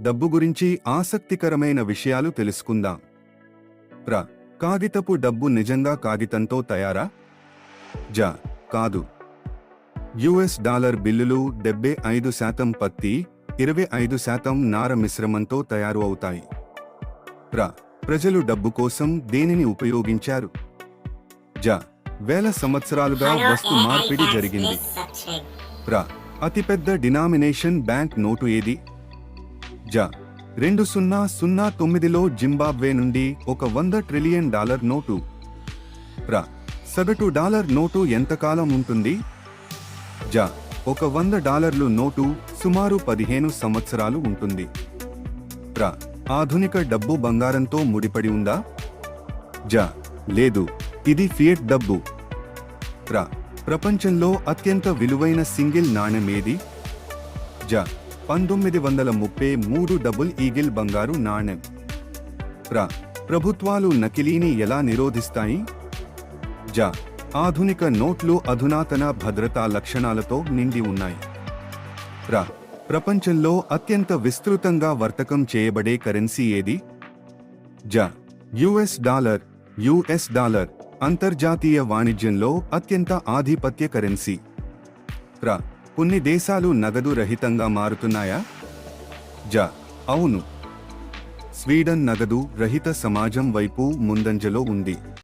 డబ్బు గురించి ఆసక్తికరమైన విషయాలు తెలుసుకుందాం. ప్ర కాగితపు డబ్బు నిజంగా కాగితంతో తయారా? జ. కాదు. యుఎస్ డాలర్ బిల్లులు డెబ్బై ఐదు శాతం పత్తి ఇరవై ఐదు శాతం నార మిశ్రమంతో తయారు అవుతాయి. ప్ర ప్రజలు డబ్బు కోసం దేనిని ఉపయోగించారు? జ. వేల సంవత్సరాలుగా వస్తు మార్పిడి జరిగింది. ప్ర అతిపెద్ద డినామినేషన్ బ్యాంక్ నోటు ఏది? జ రెండు సున్నా సున్నా తొమ్మిదిలో జింబాబ్వే నుండి ఒక వంద ట్రిలియన్ డాలర్ నోటు. ప్ర సగటు డాలర్ నోటు ఎంతకాలం ఉంటుంది? జ. ఒక వంద డాలర్లు నోటు సుమారు పదిహేను సంవత్సరాలు ఉంటుంది. ప్ర ఆధునిక డబ్బు బంగారంతో ముడిపడి ఉందా? జ. లేదు. ఇది ఫియట్ డబ్బు. ప్ర ప్రపంచంలో అత్యంత విలువైన సింగిల్ నాణెం ఏది? జ. పంతొమ్మిది వందల ముప్పై మూడు డబుల్ ఈగిల్ బంగారు నాణెం. ప్ర ప్రభుత్వాలు నకిలీని ఎలా నిరోధిస్తాయి? జ ఆధునిక నోట్లు అధునాతన భద్రతా లక్షణాలతో నిండి ఉన్నాయి. ర ప్రపంచంలో అత్యంత విస్తృతంగా వర్తకం చేయబడే కరెన్సీ ఏది? జ యుఎస్ డాలర్ యుఎస్ డాలర్ అంతర్జాతీయ వాణిజ్యంలో అత్యంత ఆధిపత్య కరెన్సీ. ప్ర కొన్ని దేశాలు నగదు రహితంగా మారుతున్నాయా? జ అవును. స్వీడన్ నగదు రహిత సమాజం వైపు ముందంజలో ఉంది.